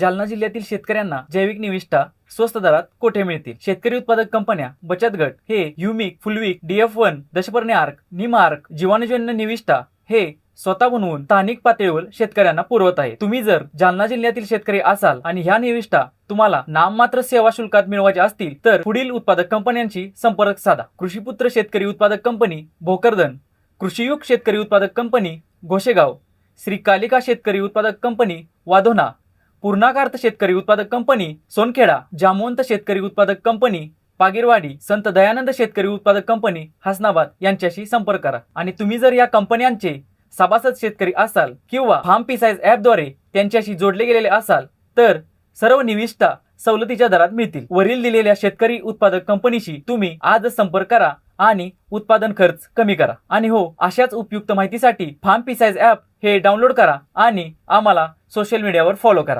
जालना जिल्ह्यातील शेतकऱ्यांना जैविक निविष्ठा स्वस्त दरात कोठे मिळतील? शेतकरी उत्पादक कंपन्या बचत गट हे युमिक फुलविक डीएफ वन दशपर्णी आर्क निमार्क जीवाणूजन्य निविष्ठा हे स्वतः बनवून स्थानिक पातळीवर शेतकऱ्यांना पुरवत आहे तुम्ही जर जालना जिल्ह्यातील शेतकरी असाल आणि ह्या निविष्ठा तुम्हाला नाममात्र सेवा शुल्कात मिळवायच्या असतील तर पुढील उत्पादक कंपन्यांशी संपर्क साधा. कृषीपुत्र शेतकरी उत्पादक कंपनी भोकरदन कृषीयुग शेतकरी उत्पादक कंपनी घोशेगाव श्री कालिका शेतकरी उत्पादक कंपनी वाधोना पूर्णाकार्थ शेतकरी उत्पादक कंपनी सोनखेडा जामवंत शेतकरी उत्पादक कंपनी पागीरवाडी संत दयानंद शेतकरी उत्पादक कंपनी हसनाबाद यांच्याशी संपर्क करा. आणि तुम्ही जर या कंपन्यांचे सभासद शेतकरी असाल किंवा फार्म पिसाईज ॲपद्वारे त्यांच्याशी जोडले गेलेले असाल तर सर्व निविष्ठा सवलतीच्या दरात मिळतील. वरील दिलेल्या शेतकरी उत्पादक कंपनीशी तुम्ही आजच संपर्क करा आणि उत्पादन खर्च कमी करा. आणि हो अशाच उपयुक्त माहितीसाठी फार्म पिसाईज ॲप हे डाउनलोड करा आणि आम्हाला सोशल मीडियावर फॉलो करा.